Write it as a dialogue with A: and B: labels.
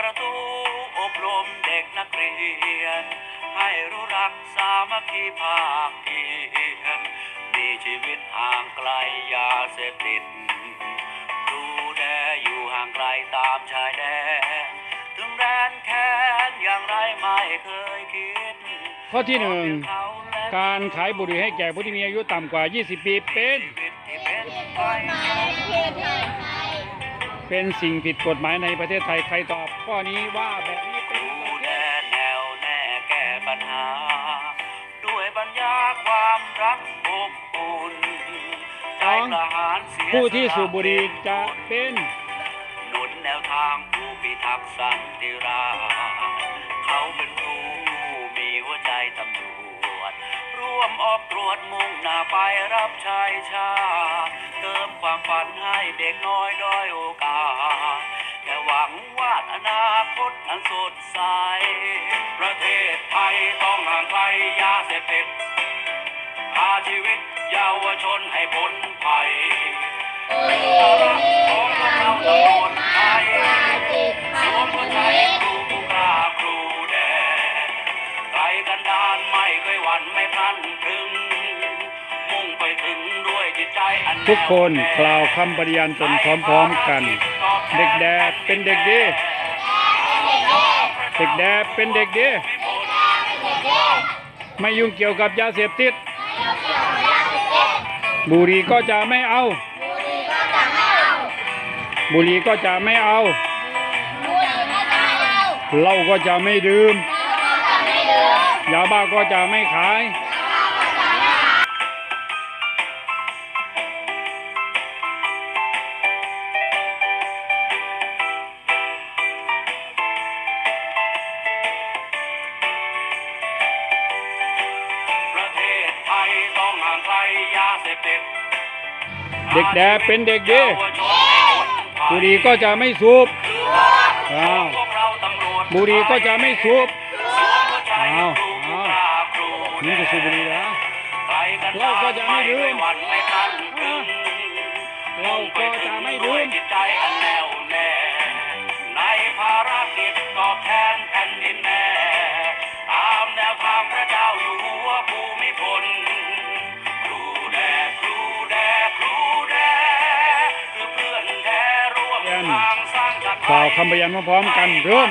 A: ประตูอบรมเด็กนักเรียน ให้รู้รักสามัคคีภาคเพียรมีชีวิตห่างไกลยาเสพติดดูแลอยู่ห่างไกลตามชายแดนถึงแรนแค้นอย่างไรไม่เคยคิด
B: ข้อที่หนึ่งการขายบุหรี่ให้แก่ผู้ที่มีอายุต่ำกว่า 20 ปีเป็น
C: กฎหมายเทศไทย
B: เป็นสิ่งผิดกฎหมายในประเทศไทยใครตอบข้อนี้ว่าแบบนี้เป็น
A: รูแดแนวแน่แก้ปัญหา ด้วยปัญญาความรักอบอุ่นใจกระหายเสีย
B: ผู้ที่
A: สู
B: บบุหรี่จะเป็น
A: หนุนแนวทางผู้พิทักษ์สันติราษฎร์ วมออกตรวจมุ่งหน้าไปรับใช้ชา เติมความฝันให้เด็กน้อยด้อยโอกาสแค่หวังวาดอนาคตอันสดใส ประเทศไทยต้องห่างไกลยาเสพติดพาชีวิตเยาวชนให้พ้นภัย
B: ทุกคนกล่าวคำปฏิญาณตนพร้อมๆกัน เด็กแดดเป็นเด็กดีเด็กแดดเป็นเด็กดีไม่ยุ่งเกี่ยวกับยาเสพติด บุรีก็จะไม่เอา บุรีก็จะไม่เอา เหล้าก็จะไม่ดื่ม ยาบ้าก็จะไม่ขายา
A: งไกลยาเสพติด
B: เด็กแดดเป็นเด็กดี
A: เยาวชนให้พ้นภัย
B: บุหรี่ก็จะไม่สูบอ้าว
A: พวกเราตำรวจ
B: บุหรี่ก็จะไม่สูบ
A: สวมหัวใจ
B: อ้าว
A: ครูผู้กล้าครูแด
B: นี่จะสูบบุหรี่นะ
A: ไกลกัน
B: เราก็จะไม่ดื่ม
A: หวั่นไม่พลันพรึง
B: เราก็จะไม่ดื่ม
A: ด้วยจิตใจอันแน่วแน่ในภารกิจตอบแทนแผ่นดินแม่ต
B: กล่าวคำปฏิญาณพร้อมกันเริ่ม